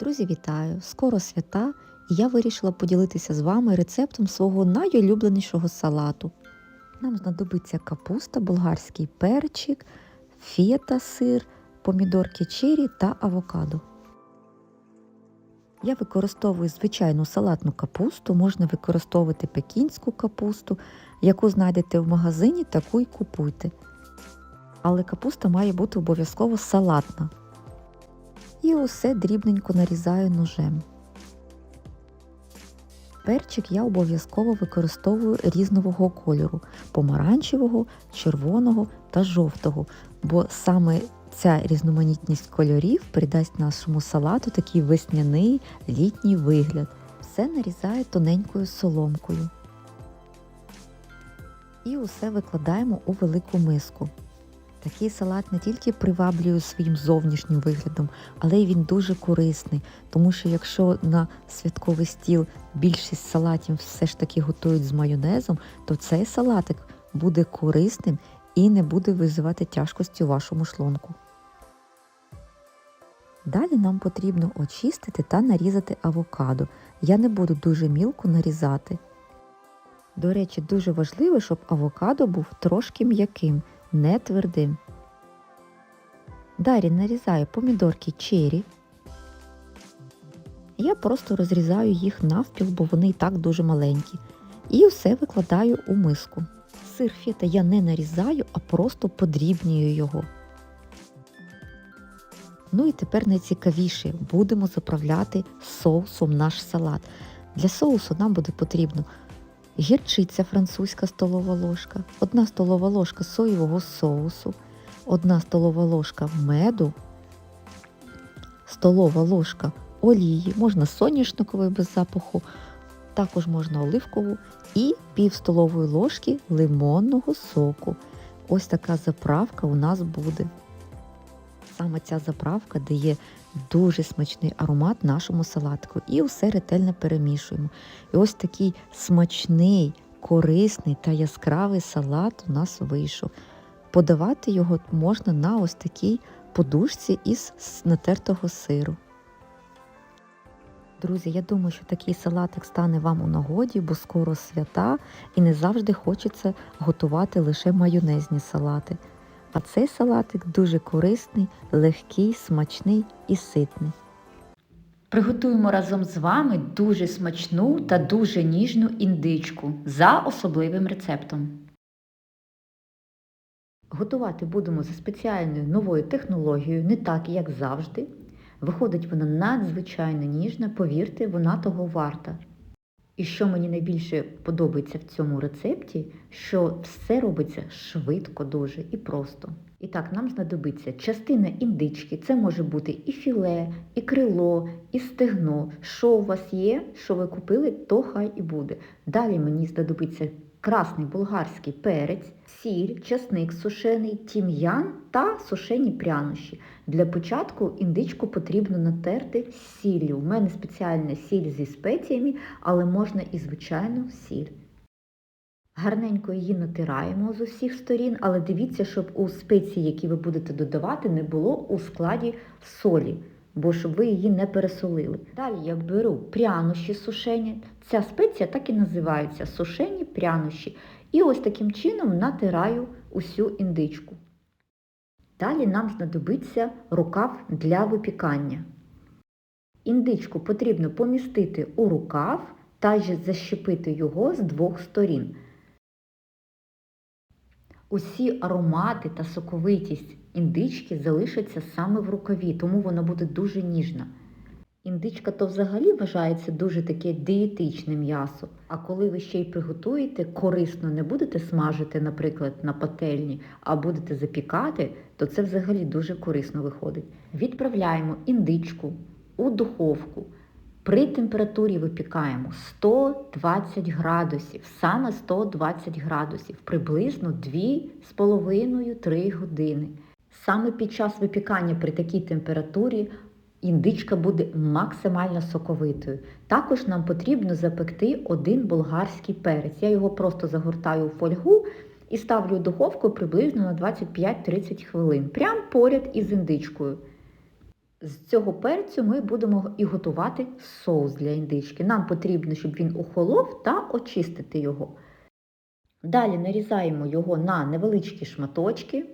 Друзі, вітаю! Скоро свята, і я вирішила поділитися з вами рецептом свого найулюбленішого салату. Нам знадобиться капуста, болгарський перчик, фета, сир, помідорки чері та авокадо. Я використовую звичайну салатну капусту, можна використовувати пекінську капусту, яку знайдете в магазині, таку й купуйте. Але капуста має бути обов'язково салатна. І усе дрібненько нарізаю ножем. Перчик я обов'язково використовую різнового кольору помаранчевого, червоного та жовтого, бо саме ця різноманітність кольорів придасть нашому салату такий весняний літній вигляд. Все нарізаю тоненькою соломкою. І усе викладаємо у велику миску. Такий салат не тільки приваблює своїм зовнішнім виглядом, але й він дуже корисний, тому що якщо на святковий стіл більшість салатів все ж таки готують з майонезом, то цей салатик буде корисним і не буде визивати тяжкості у вашому шлунку. Далі нам потрібно очистити та нарізати авокадо. Я не буду дуже мілко нарізати. До речі, дуже важливо, щоб авокадо був трошки м'яким, не твердим. Далі нарізаю помідорки чері. Я просто розрізаю їх навпіл, бо вони і так дуже маленькі. І все викладаю у миску. Сир фета я не нарізаю, а просто подрібнюю його. Ну і тепер найцікавіше будемо заправляти соусом наш салат. Для соусу нам буде потрібно гірчиця французька столова ложка, 1 столова ложка соєвого соусу, 1 столова ложка меду, столова ложка олії, можна соняшникової без запаху, також можна оливкову і пів столової ложки лимонного соку. Ось така заправка у нас буде. Саме ця заправка дає дуже смачний аромат нашому салатку. І все ретельно перемішуємо. І ось такий смачний, корисний та яскравий салат у нас вийшов. Подавати його можна на ось такій подушці із натертого сиру. Друзі, я думаю, що такий салатик стане вам у нагоді, бо скоро свята і не завжди хочеться готувати лише майонезні салати. А цей салатик дуже корисний, легкий, смачний і ситний. Приготуємо разом з вами дуже смачну та дуже ніжну індичку за особливим рецептом. Готувати будемо за спеціальною новою технологією, не так, як завжди. Виходить вона надзвичайно ніжна, повірте, вона того варта. І що мені найбільше подобається в цьому рецепті, що все робиться швидко дуже і просто. І так, нам знадобиться частина індички, це може бути і філе, і крило, і стегно. Що у вас є, що ви купили, то хай і буде. Далі мені знадобиться красний болгарський перець, сіль, часник сушений, тім'ян та сушені прянощі. Для початку індичку потрібно натерти сіллю. У мене спеціальна сіль зі спеціями, але можна і звичайну сіль. Гарненько її натираємо з усіх сторін, але дивіться, щоб у спеції, які ви будете додавати, не було у складі солі, бо щоб ви її не пересолили. Далі я беру прянощі сушені. Ця спеція так і називається сушені прянощі. І ось таким чином натираю усю індичку. Далі нам знадобиться рукав для випікання. Індичку потрібно помістити у рукав та защепити його з двох сторін. Усі аромати та соковитість індички залишаться саме в рукаві, тому вона буде дуже ніжна. Індичка то взагалі вважається дуже таке дієтичне м'ясо. А коли ви ще й приготуєте, корисно не будете смажити, наприклад, на пательні, а будете запікати, то це взагалі дуже корисно виходить. Відправляємо індичку у духовку. При температурі випікаємо 120 градусів, саме 120 градусів, приблизно 2,5-3 години. Саме під час випікання при такій температурі індичка буде максимально соковитою. Також нам потрібно запекти один болгарський перець. Я його просто загортаю у фольгу і ставлю у духовку приблизно на 25-30 хвилин, прямо поряд із індичкою. З цього перцю ми будемо і готувати соус для індички. Нам потрібно, щоб він охолов та очистити його. Далі нарізаємо його на невеличкі шматочки.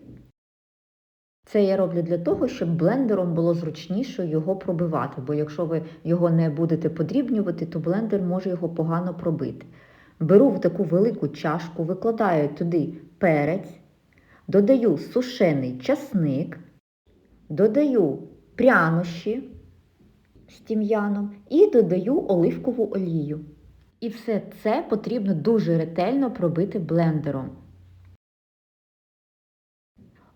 Це я роблю для того, щоб блендером було зручніше його пробивати, бо якщо ви його не будете подрібнювати, то блендер може його погано пробити. Беру в таку велику чашку, викладаю туди перець, додаю сушений часник, додаю прянощі з тім'яном і додаю оливкову олію. І все це потрібно дуже ретельно пробити блендером.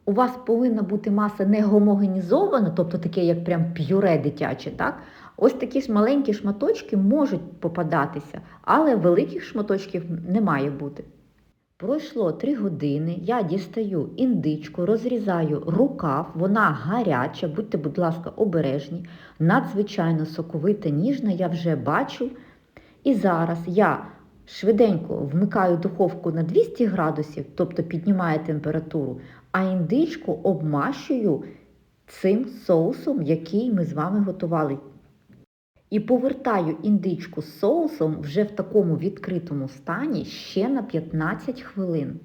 У вас повинна бути маса не гомогенізована, тобто таке, як прям п'юре дитяче, так? Ось такі ж маленькі шматочки можуть попадатися, але великих шматочків не має бути. Пройшло 3 години, я дістаю індичку, розрізаю рукав, вона гаряча, будьте, будь ласка, обережні, надзвичайно соковита, ніжна, я вже бачу. І зараз я швиденько вмикаю духовку на 200 градусів, тобто піднімаю температуру, а індичку обмащую цим соусом, який ми з вами готували. І повертаю індичку з соусом вже в такому відкритому стані ще на 15 хвилин.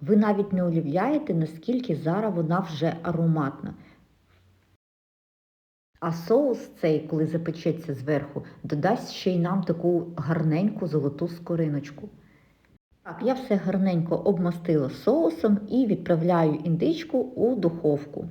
Ви навіть не уявляєте, наскільки зараз вона вже ароматна. А соус цей, коли запечеться зверху, додасть ще й нам таку гарненьку золоту скориночку. Так, я все гарненько обмастила соусом і відправляю індичку у духовку.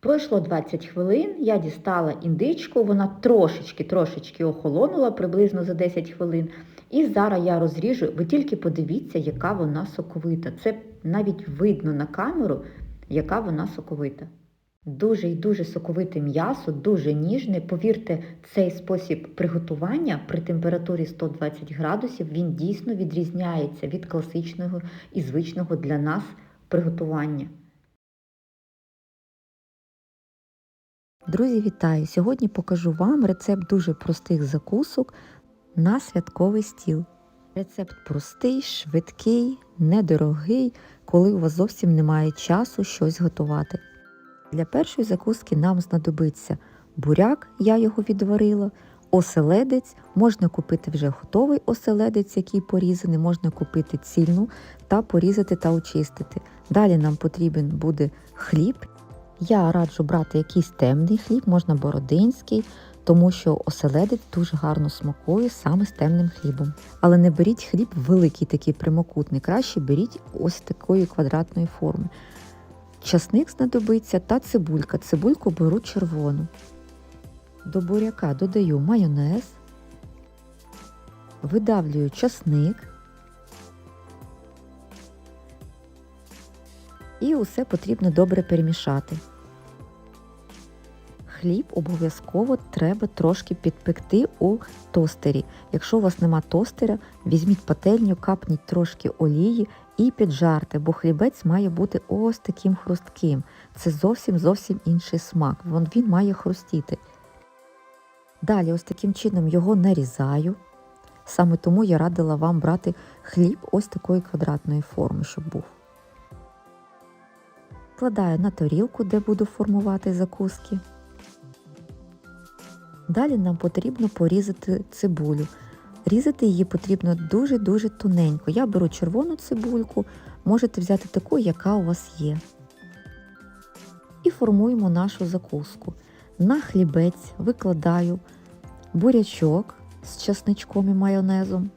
Пройшло 20 хвилин, я дістала індичку, вона трошечки-трошечки охолонула приблизно за 10 хвилин. І зараз я розріжу, ви тільки подивіться, яка вона соковита. Це навіть видно на камеру, яка вона соковита. Дуже і дуже соковите м'ясо, дуже ніжне. Повірте, цей спосіб приготування при температурі 120 градусів він дійсно відрізняється від класичного і звичного для нас приготування. Друзі, вітаю! Сьогодні покажу вам рецепт дуже простих закусок на святковий стіл. Рецепт простий, швидкий, недорогий, коли у вас зовсім немає часу щось готувати. Для першої закуски нам знадобиться буряк, я його відварила, оселедець, можна купити вже готовий оселедець, який порізаний, можна купити цільну та порізати та очистити. Далі нам потрібен буде хліб. Я раджу брати якийсь темний хліб, можна бородинський, тому що оселедець дуже гарно смакує саме з темним хлібом. Але не беріть хліб великий, такий прямокутний, краще беріть ось такої квадратної форми. Часник знадобиться та цибулька. Цибульку беру червону. До буряка додаю майонез, видавлюю часник. І усе потрібно добре перемішати. Хліб обов'язково треба трошки підпекти у тостері. Якщо у вас нема тостера, візьміть пательню, капніть трошки олії і піджарте, бо хлібець має бути ось таким хрустким. Це зовсім зовсім інший смак. Вон він має хрустіти. Далі, ось таким чином його нарізаю. Саме тому я радила вам брати хліб ось такої квадратної форми, щоб був. Вкладаю на тарілку, де буду формувати закуски. Далі нам потрібно порізати цибулю. Різати її потрібно дуже-дуже тоненько. Я беру червону цибульку, можете взяти таку, яка у вас є. І формуємо нашу закуску. На хлібець викладаю бурячок з часничком і майонезом.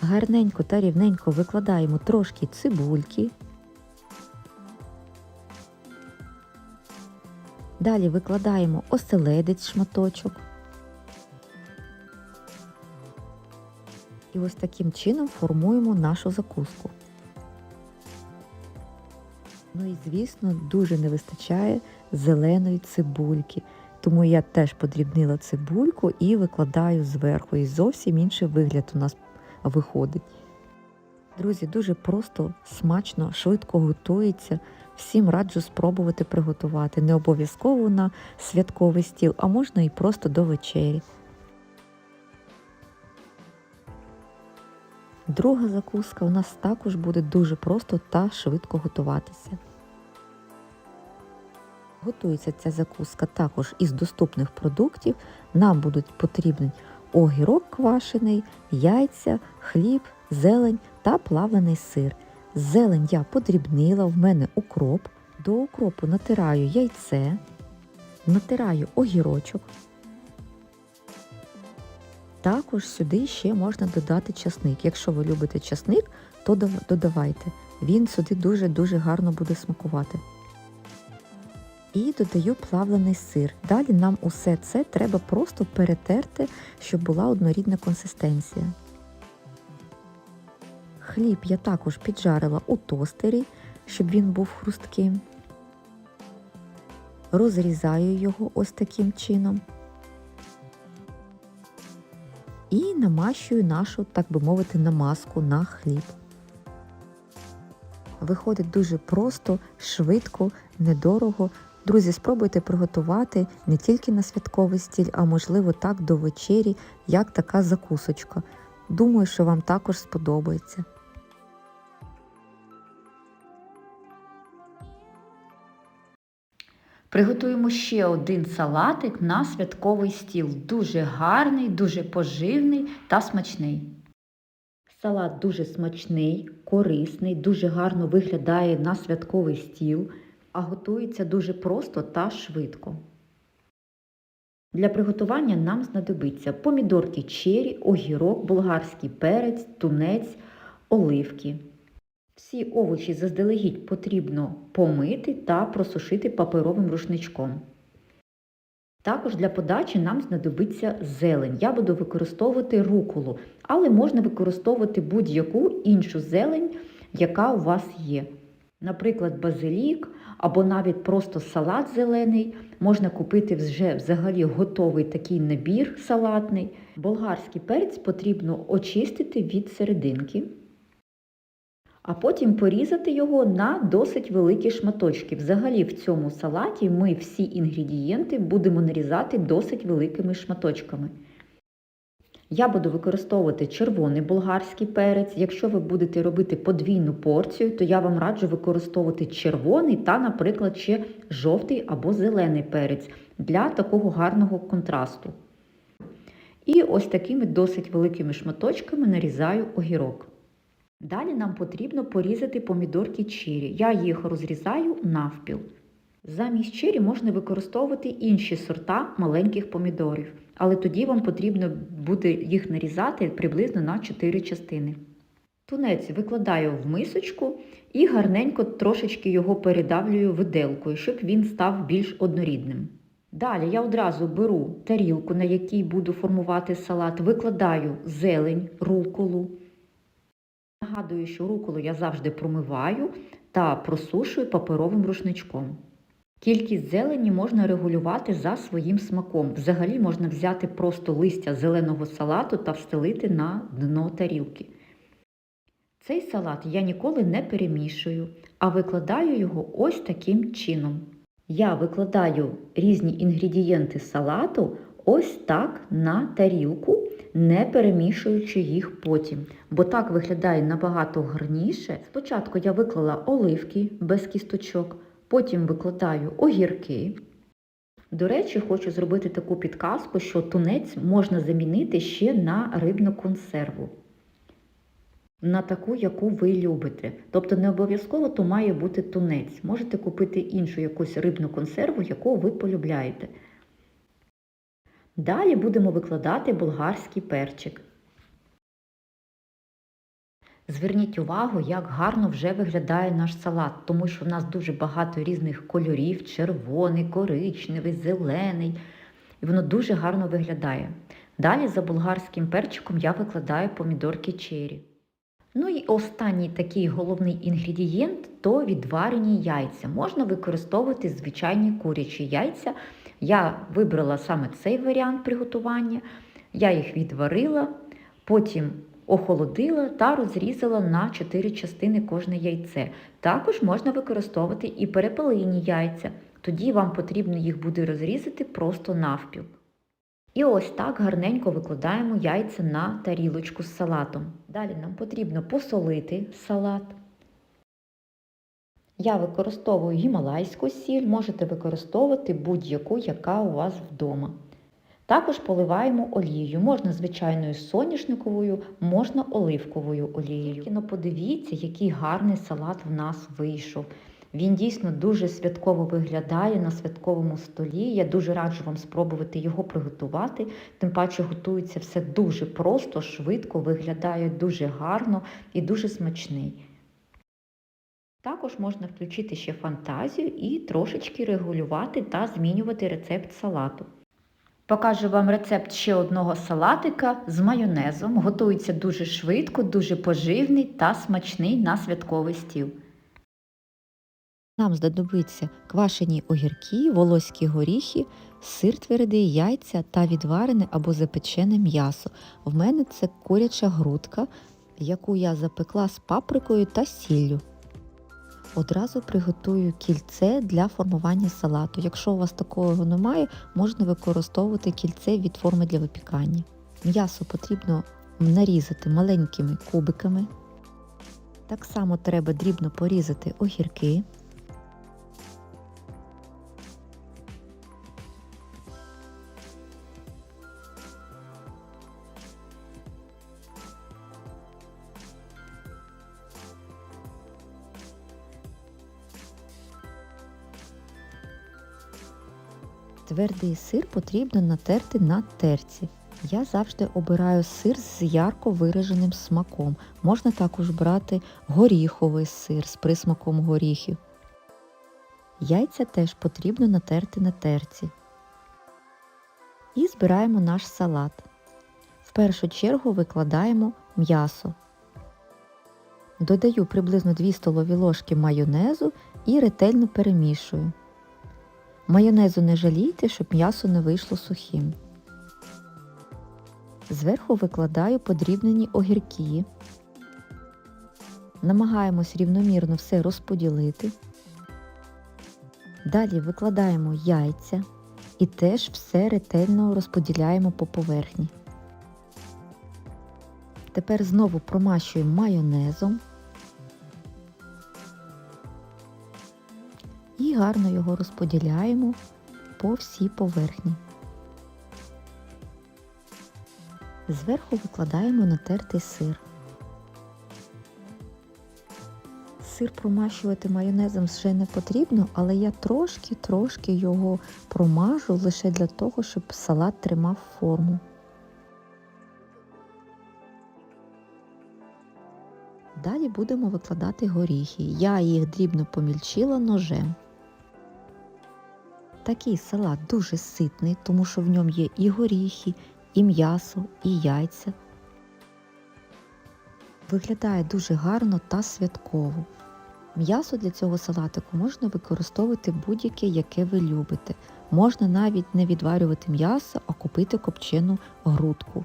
Гарненько та рівненько викладаємо трошки цибульки. Далі викладаємо оселедець шматочок. І ось таким чином формуємо нашу закуску. Ну і, звісно, дуже не вистачає зеленої цибульки. Тому я теж подрібнила цибульку і викладаю зверху. І зовсім інший вигляд у нас виходить. Друзі, дуже просто, смачно, швидко готується. Всім раджу спробувати приготувати. Не обов'язково на святковий стіл, а можна і просто до вечері. Друга закуска у нас також буде дуже просто та швидко готуватися. Готується ця закуска також із доступних продуктів. Нам будуть потрібні огірок квашений, яйця, хліб, зелень та плавлений сир. Зелень я подрібнила, в мене укроп. До укропу натираю яйце, натираю огірочок. Також сюди ще можна додати часник. Якщо ви любите часник, то додавайте. Він сюди дуже-дуже гарно буде смакувати. І додаю плавлений сир. Далі нам усе це треба просто перетерти, щоб була однорідна консистенція. Хліб я також піджарила у тостері, щоб він був хрустким. Розрізаю його ось таким чином. Намащую нашу, так би мовити, намазку на хліб. Виходить дуже просто, швидко, недорого. Друзі, спробуйте приготувати не тільки на святковий стіль, а можливо так до вечері, як така закусочка. Думаю, що вам також сподобається. Приготуємо ще один салатик на святковий стіл. Дуже гарний, дуже поживний та смачний. Салат дуже смачний, корисний, дуже гарно виглядає на святковий стіл, а готується дуже просто та швидко. Для приготування нам знадобиться помідорки чері, огірок, болгарський перець, тунець, оливки. Всі овочі заздалегідь потрібно помити та просушити паперовим рушничком. Також для подачі нам знадобиться зелень. Я буду використовувати руколу, але можна використовувати будь-яку іншу зелень, яка у вас є. Наприклад, базилік або навіть просто салат зелений. Можна купити вже взагалі готовий такий набір салатний. Болгарський перець потрібно очистити від серединки а потім порізати його на досить великі шматочки. Взагалі в цьому салаті ми всі інгредієнти будемо нарізати досить великими шматочками. Я буду використовувати червоний болгарський перець. Якщо ви будете робити подвійну порцію, то я вам раджу використовувати червоний та, наприклад, ще жовтий або зелений перець для такого гарного контрасту. І ось такими досить великими шматочками нарізаю огірок. Далі нам потрібно порізати помідорки чері. Я їх розрізаю навпіл. Замість чері можна використовувати інші сорта маленьких помідорів, але тоді вам потрібно буде їх нарізати приблизно на 4 частини. Тунець викладаю в мисочку і гарненько трошечки його передавлюю виделкою, щоб він став більш однорідним. Далі я одразу беру тарілку, на якій буду формувати салат, викладаю зелень, руколу. Нагадую, що руколу я завжди промиваю та просушую паперовим рушничком. Кількість зелені можна регулювати за своїм смаком. Взагалі можна взяти просто листя зеленого салату та встелити на дно тарілки. Цей салат я ніколи не перемішую, а викладаю його ось таким чином. Я викладаю різні інгредієнти салату ось так на тарілку, не перемішуючи їх потім, бо так виглядає набагато гарніше. Спочатку я виклала оливки без кісточок, потім викладаю огірки. До речі, хочу зробити таку підказку, що тунець можна замінити ще на рибну консерву. На таку, яку ви любите. Тобто не обов'язково то має бути тунець. Можете купити іншу якусь рибну консерву, яку ви полюбляєте. Далі будемо викладати болгарський перчик. Зверніть увагу, як гарно вже виглядає наш салат, тому що в нас дуже багато різних кольорів: червоний, коричневий, зелений. І воно дуже гарно виглядає. Далі за болгарським перчиком я викладаю помідорки чері. Ну і останній такий головний інгредієнт то відварені яйця. Можна використовувати звичайні курячі яйця. Я вибрала саме цей варіант приготування. Я їх відварила, потім охолодила та розрізала на 4 частини кожне яйце. Також можна використовувати і перепелині яйця. Тоді вам потрібно їх буде розрізати просто навпіл. І ось так гарненько викладаємо яйця на тарілочку з салатом. Далі нам потрібно посолити салат. Я використовую гімалайську сіль, можете використовувати будь-яку, яка у вас вдома. Також поливаємо олією. Можна звичайною соняшниковою, можна оливковою олією. Тільки но подивіться, який гарний салат в нас вийшов. Він дійсно дуже святково виглядає на святковому столі. Я дуже раджу вам спробувати його приготувати. Тим паче готується все дуже просто, швидко, виглядає дуже гарно і дуже смачний. Також можна включити ще фантазію і трошечки регулювати та змінювати рецепт салату. Покажу вам рецепт ще одного салатика з майонезом. Готується дуже швидко, дуже поживний та смачний на святковий стіл. Нам знадобиться квашені огірки, волоські горіхи, сир твердий, яйця та відварене або запечене м'ясо. В мене це куряча грудка, яку я запекла з паприкою та сіллю. Одразу приготую кільце для формування салату. Якщо у вас такого немає, можна використовувати кільце від форми для випікання. М'ясо потрібно нарізати маленькими кубиками. Так само треба дрібно порізати огірки. Твердий сир потрібно натерти на терці. Я завжди обираю сир з ярко вираженим смаком. Можна також брати горіховий сир з присмаком горіхів. Яйця теж потрібно натерти на терці. І збираємо наш салат. В першу чергу викладаємо м'ясо. Додаю приблизно 2 столові ложки майонезу і ретельно перемішую. Майонезу не жалійте, щоб м'ясо не вийшло сухим. Зверху викладаю подрібнені огірки. Намагаємось рівномірно все розподілити. Далі викладаємо яйця і теж все ретельно розподіляємо по поверхні. Тепер знову промащуємо майонезом. І гарно його розподіляємо по всій поверхні. Зверху викладаємо натертий сир. Сир промащувати майонезом ще не потрібно, але я трошки-трошки його промажу лише для того, щоб салат тримав форму. Далі будемо викладати горіхи. Я їх дрібно помільчила ножем. Такий салат дуже ситний, тому що в ньому є і горіхи, і м'ясо, і яйця. Виглядає дуже гарно та святково. М'ясо для цього салатику можна використовувати будь-яке, яке ви любите. Можна навіть не відварювати м'ясо, а купити копчену грудку.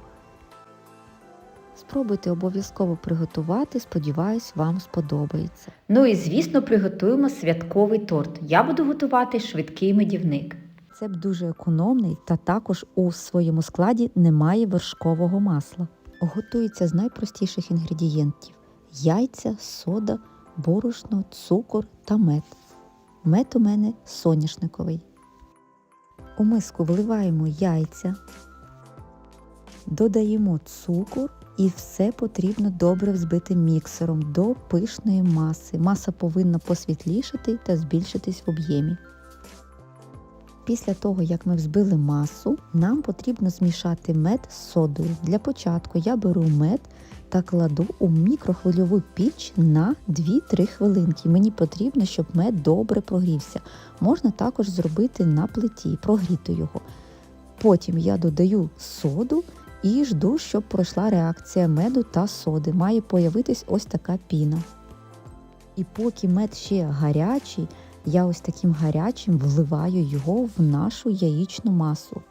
Спробуйте обов'язково приготувати, сподіваюсь, вам сподобається. Ну і звісно, приготуємо святковий торт. Я буду готувати швидкий медівник. Рецепт дуже економний та також у своєму складі немає вершкового масла. Готується з найпростіших інгредієнтів: яйця, сода, борошно, цукор та мед. Мед у мене соняшниковий. У миску вливаємо яйця, додаємо цукор і все потрібно добре взбити міксером до пишної маси. Маса повинна посвітлішати та збільшитись в об'ємі. Після того, як ми взбили масу, нам потрібно змішати мед з содою. Для початку я беру мед та кладу у мікрохвильову піч на 2-3 хвилинки. Мені потрібно, щоб мед добре прогрівся. Можна також зробити на плиті, прогріти його. Потім я додаю соду і жду, щоб пройшла реакція меду та соди. Має появитись ось така піна. І поки мед ще гарячий, я ось таким гарячим вливаю його в нашу яєчну масу.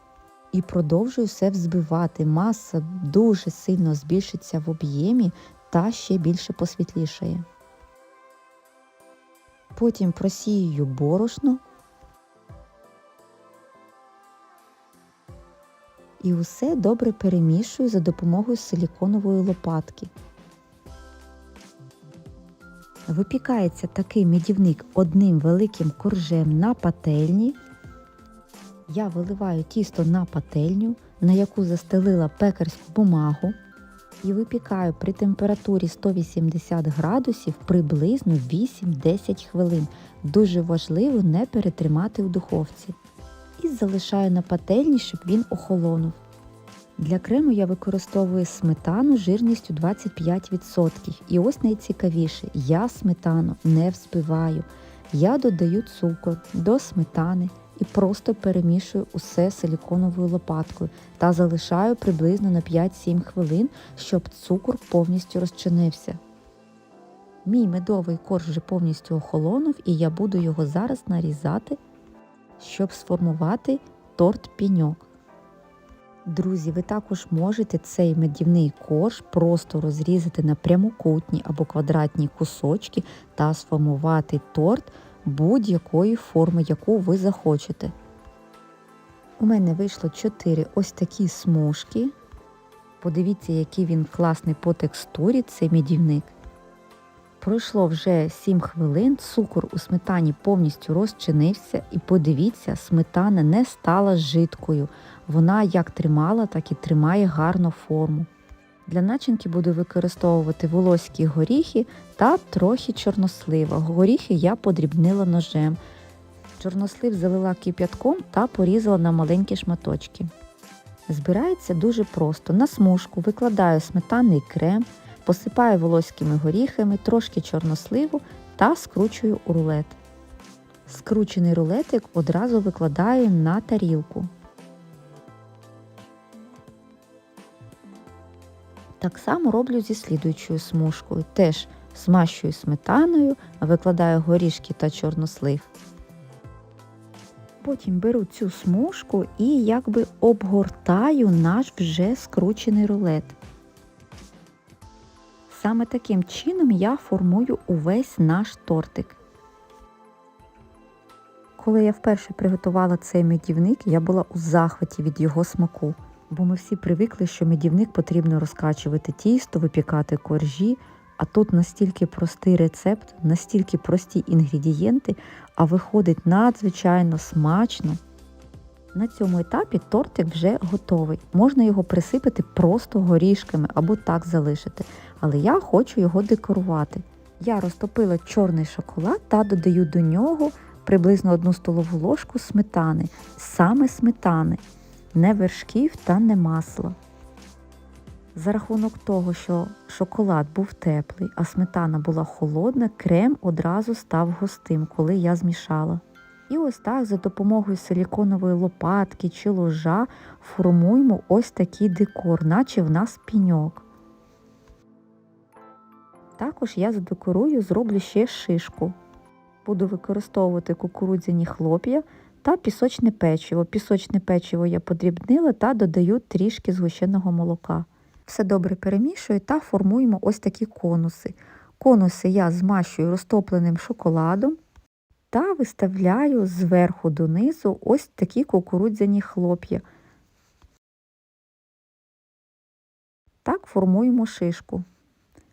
І продовжую все взбивати. Маса дуже сильно збільшиться в об'ємі та ще більше посвітлішає. Потім просію борошно і усе добре перемішую за допомогою силіконової лопатки. Випікається такий медівник одним великим коржем на пательні. Я виливаю тісто на пательню, на яку застелила пекарську бумагу, і випікаю при температурі 180 градусів приблизно 8-10 хвилин. Дуже важливо не перетримати у духовці. І залишаю на пательні, щоб він охолонув. Для крему я використовую сметану жирністю 25%. І ось найцікавіше, я сметану не взбиваю. Я додаю цукор до сметани і просто перемішую усе силіконовою лопаткою та залишаю приблизно на 5-7 хвилин, щоб цукор повністю розчинився. Мій медовий корж вже повністю охолонув, і я буду його зараз нарізати, щоб сформувати торт піньок. Друзі, ви також можете цей медівний корж просто розрізати на прямокутні або квадратні кусочки та сформувати торт будь-якої форми, яку ви захочете. У мене вийшло 4 ось такі смужки. Подивіться, який він класний по текстурі, цей медівник. Пройшло вже 7 хвилин, цукор у сметані повністю розчинився, і подивіться, сметана не стала жидкою. Вона як тримала, так і тримає гарну форму. Для начинки буду використовувати волоські горіхи та трохи чорнослива. Горіхи я подрібнила ножем. Чорнослив залила кип'ятком та порізала на маленькі шматочки. Збирається дуже просто. На смужку викладаю сметанний крем, посипаю волоськими горіхами, трошки чорносливу та скручую у рулет. Скручений рулетик одразу викладаю на тарілку. Так само роблю зі слідуючою смужкою. Теж смащую сметаною, викладаю горішки та чорнослив. Потім беру цю смужку і якби обгортаю наш вже скручений рулет. Саме таким чином я формую увесь наш тортик. Коли я вперше приготувала цей медівник, я була у захваті від його смаку, бо ми всі привикли, що медівник потрібно розкачувати тісто, випікати коржі, а тут настільки простий рецепт, настільки прості інгредієнти, а виходить надзвичайно смачно. На цьому етапі тортик вже готовий. Можна його присипати просто горішками або так залишити. Але я хочу його декорувати. Я розтопила чорний шоколад та додаю до нього приблизно одну столову ложку сметани, саме сметани, не вершків та не масла. За рахунок того, що шоколад був теплий, а сметана була холодна, крем одразу став густим, коли я змішала. І ось так за допомогою силіконової лопатки чи ложа формуємо ось такий декор, наче в нас піньок. Також я задекорую, зроблю ще шишку. Буду використовувати кукурудзяні хлоп'я та пісочне печиво. Пісочне печиво я подрібнила та додаю трішки згущеного молока. Все добре перемішую та формуємо ось такі конуси. Конуси я змащую розтопленим шоколадом та виставляю зверху донизу ось такі кукурудзяні хлоп'я. Так формуємо шишку.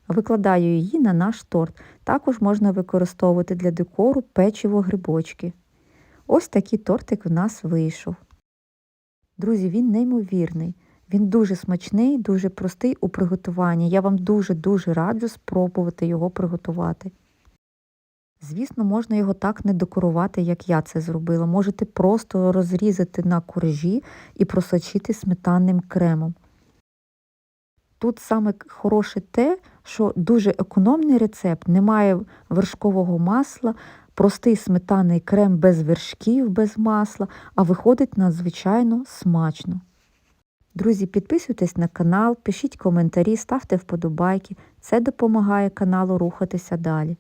Викладаю її на наш торт. Також можна використовувати для декору печиво грибочки. Ось такий тортик в нас вийшов. Друзі, він неймовірний. Він дуже смачний, дуже простий у приготуванні. Я вам дуже-дуже раджу спробувати його приготувати. Звісно, можна його так не декорувати, як я це зробила. Можете просто розрізати на коржі і просочити сметанним кремом. Тут саме хороше те, що дуже економний рецепт, немає вершкового масла, простий сметанний крем без вершків, без масла, а виходить надзвичайно смачно. Друзі, підписуйтесь на канал, пишіть коментарі, ставте вподобайки. Це допомагає каналу рухатися далі.